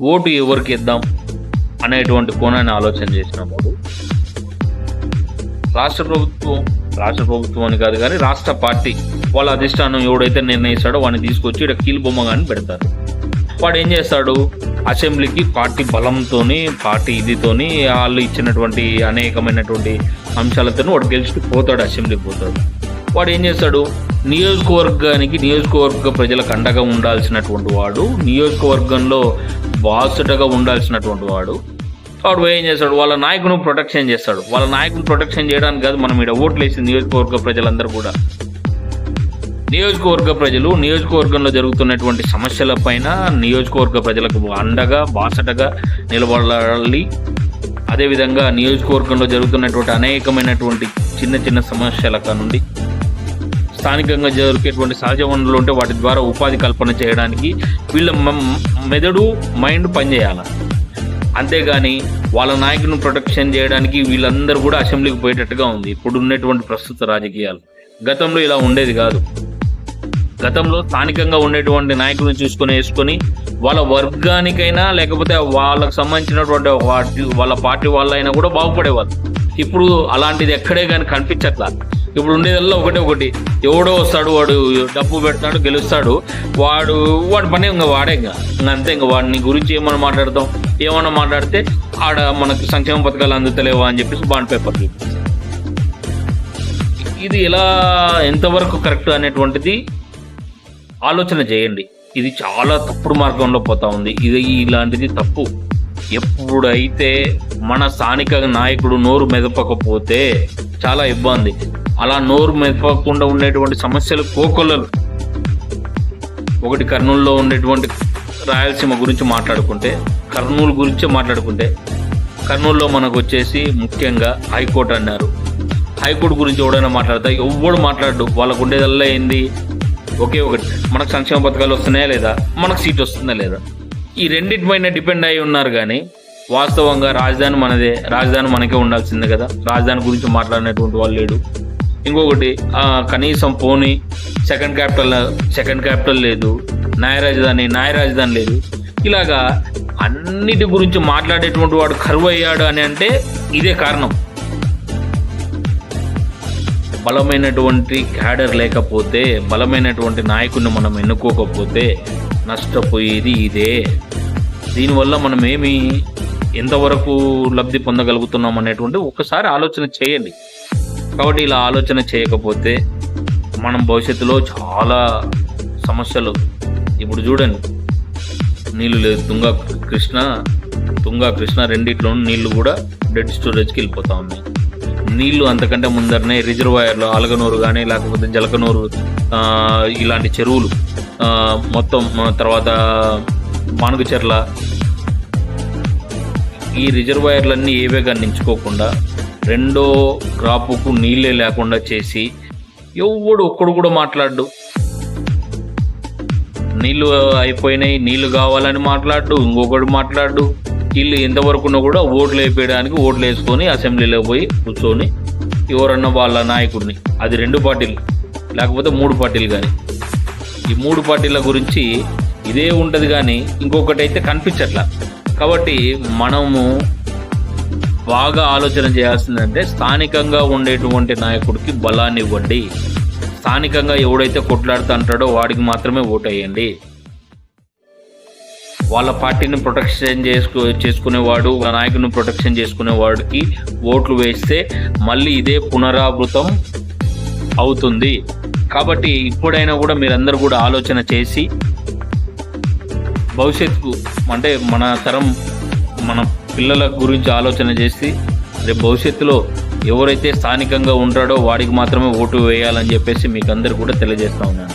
Vote ఎవరికి ఇద్దాం అనేటువంటి కోణాన్ని ఆలోచన చేసినప్పుడు రాష్ట్ర ప్రభుత్వం రాష్ట్ర ప్రభుత్వం అని కాదు కానీ రాష్ట్ర పార్టీ వాళ్ళ అధిష్టానం ఎవడైతే నిర్ణయిస్తాడో వాడిని తీసుకొచ్చి ఇక్కడ కీలుబొమ్మ కానీ పెడతారు. వాడు ఏం చేస్తాడు? అసెంబ్లీకి పార్టీ బలంతోని పార్టీ ఇదితోని వాళ్ళు ఇచ్చినటువంటి అనేకమైనటువంటి అంశాలతో వాడు గెలిచి పోతాడు అసెంబ్లీకి పోతాడు. వాడు ఏం చేస్తాడు? నియోజకవర్గానికి నియోజకవర్గ ప్రజలకు అండగా ఉండాల్సినటువంటి వాడు నియోజకవర్గంలో బాసుటగా ఉండాల్సినటువంటి వాడు. వాడు ఏం చేస్తాడు? వాళ్ళ నాయకుని ప్రొటెక్షన్ చేస్తాడు. వాళ్ళ నాయకుని ప్రొటెక్షన్ చేయడానికి కాదు మనం ఇక్కడ ఓట్లు వేసింది నియోజకవర్గ ప్రజలందరూ కూడా. నియోజకవర్గ ప్రజలు నియోజకవర్గంలో జరుగుతున్నటువంటి సమస్యల పైన నియోజకవర్గ ప్రజలకు అండగా బాసటగా నిలబడాలి. అదేవిధంగా నియోజకవర్గంలో జరుగుతున్నటువంటి అనేకమైనటువంటి చిన్న చిన్న సమస్యల నుండి స్థానికంగా జరిగేటువంటి సహజ వనరులు ఉంటే వాటి ద్వారా ఉపాధి కల్పన చేయడానికి వీళ్ళ మెదడు మైండ్ పనిచేయాలి. అంతేగాని వాళ్ళ నాయకులను ప్రొటెక్షన్ చేయడానికి వీళ్ళందరూ కూడా అసెంబ్లీకి పోయేటట్టుగా ఉంది. ఇప్పుడు ఉన్నటువంటి ప్రస్తుత రాజకీయాలు. గతంలో ఇలా ఉండేది కాదు. గతంలో స్థానికంగా ఉండేటువంటి నాయకులను చూసుకొని వేసుకొని వాళ్ళ వర్గానికైనా లేకపోతే వాళ్ళకు సంబంధించినటువంటి వాటి వాళ్ళ పార్టీ వాళ్ళైనా కూడా బాగుపడేవాళ్ళు. ఇప్పుడు అలాంటిది ఎక్కడే కానీ కనిపించట్లా. ఇప్పుడు ఉండేదల్లా ఒకటే ఒకటి. ఎవడో వస్తాడు వాడు డబ్బు పెడతాడు గెలుస్తాడు. వాడు వాడి పని ఇంకా వాడే ఇంకా. అంతే ఇంకా వాడిని గురించి ఏమన్నా మాట్లాడతాం? ఏమైనా మాట్లాడితే ఆడ మనకు సంక్షేమ పథకాలు అందుతలేవా అని చెప్పేసి బాండ్ పేపర్ ఇది ఎలా ఎంతవరకు కరెక్ట్ అనేటువంటిది ఆలోచన చేయండి. ఇది చాలా తప్పుడు మార్గంలో పోతా ఉంది. ఇది ఇలాంటిది తప్పు. ఎప్పుడైతే మన స్థానిక నాయకుడు నోరు మెదపకపోతే చాలా ఇబ్బంది. అలా నోరు మెదపకుండా ఉండేటువంటి సమస్యలు కోకొల్లలు ఒకటి కర్నూలులో ఉండేటువంటి రాయలసీమ గురించి మాట్లాడుకుంటే కర్నూలు గురించి మాట్లాడుకుంటే కర్నూలులో మనకు వచ్చేసి ముఖ్యంగా హైకోర్టు అన్నారు. హైకోర్టు గురించి ఎవడైనా మాట్లాడతా? ఎవడు మాట్లాడు? వాళ్ళకు ఉండేదల్లా ఏంది? ఒకే ఒకటి. మనకు సంక్షేమ పథకాలు వస్తున్నాయా లేదా? మనకు సీట్ వస్తుందా లేదా? ఈ రెండింటి పైన డిపెండ్ అయి ఉన్నారు కానీ వాస్తవంగా రాజధాని మనదే రాజధాని మనకే ఉండాల్సిందే కదా. రాజధాని గురించి మాట్లాడినటువంటి వాళ్ళు లేడు. ఇంకొకటి కనీసం పోనీ సెకండ్ క్యాపిటల్ సెకండ్ క్యాపిటల్ లేదు. న్యాయ రాజధాని న్యాయ రాజధాని లేదు. ఇలాగా అన్నిటి గురించి మాట్లాడేటువంటి వాడు కరువు అయ్యాడు అని అంటే ఇదే కారణం. బలమైనటువంటి క్యాడర్ లేకపోతే బలమైనటువంటి నాయకుడిని మనం ఎన్నుకోకపోతే నష్టపోయేది ఇదే. దీనివల్ల మనం ఏమి ఎంతవరకు లబ్ధి పొందగలుగుతున్నాం అనేటువంటి ఒకసారి ఆలోచన చేయండి. కాబట్టి ఇలా ఆలోచన చేయకపోతే మనం భవిష్యత్తులో చాలా సమస్యలు. ఇప్పుడు చూడండి. నీళ్ళు లేదు తుంగ కృష్ణ తుంగ కృష్ణ రెండిట్లో నీళ్ళు కూడా డెడ్ స్టోరేజ్కి వెళ్ళిపోతా ఉన్నాయి. నీళ్ళు అంతకంటే ముందరనే రిజర్వాయర్లు అలగనూరు కానీ లేకపోతే జలకనూరు ఇలాంటి చెరువులు మొత్తం తర్వాత మానుగచెర్ల ఈ రిజర్వాయర్లన్నీ ఏవే గండించుకోకుండా రెండో క్రాపుకు నీళ్ళే లేకుండా చేసి ఎవడు ఒక్కడు కూడా మాట్లాడు నీళ్ళు అయిపోయినాయి నీళ్ళు కావాలని మాట్లాడు ఇంకొకడు మాట్లాడు వీళ్ళు ఎంతవరకున్నా కూడా ఓట్లు వేపేయడానికి ఓట్లు వేసుకొని అసెంబ్లీలో పోయి కూర్చొని ఎవరన్నా వాళ్ళ నాయకుడిని అది రెండు పార్టీలు లేకపోతే మూడు పార్టీలు కానీ ఈ మూడు పార్టీల గురించి ఇదే ఉంటుంది కానీ ఇంకొకటి అయితే కనిపించట్లా. కాబట్టి మనము బాగా ఆలోచన చేయాల్సిందంటే స్థానికంగా ఉండేటువంటి నాయకుడికి బలాన్ని ఇవ్వండి. స్థానికంగా ఎవడైతే కొట్లాడుతూ అంటాడో వాడికి మాత్రమే ఓటేయండి. వేయండి వాళ్ళ పార్టీని ప్రొటెక్షన్ చేసుకు చేసుకునేవాడు వాళ్ళ నాయకుని ప్రొటెక్షన్ చేసుకునేవాడికి ఓట్లు వేస్తే మళ్ళీ ఇదే పునరావృతం అవుతుంది. కాబట్టి ఇప్పుడైనా కూడా మీరందరూ కూడా ఆలోచన చేసి భవిష్యత్తుకు అంటే మన తరం మన పిల్లల గురించి ఆలోచన చేసి రేపు భవిష్యత్తులో ఎవరైతే స్థానికంగా ఉంటాడో వాడికి మాత్రమే ఓటు వేయాలని చెప్పేసి మీకు అందరు కూడా తెలియజేస్తా ఉన్నాను.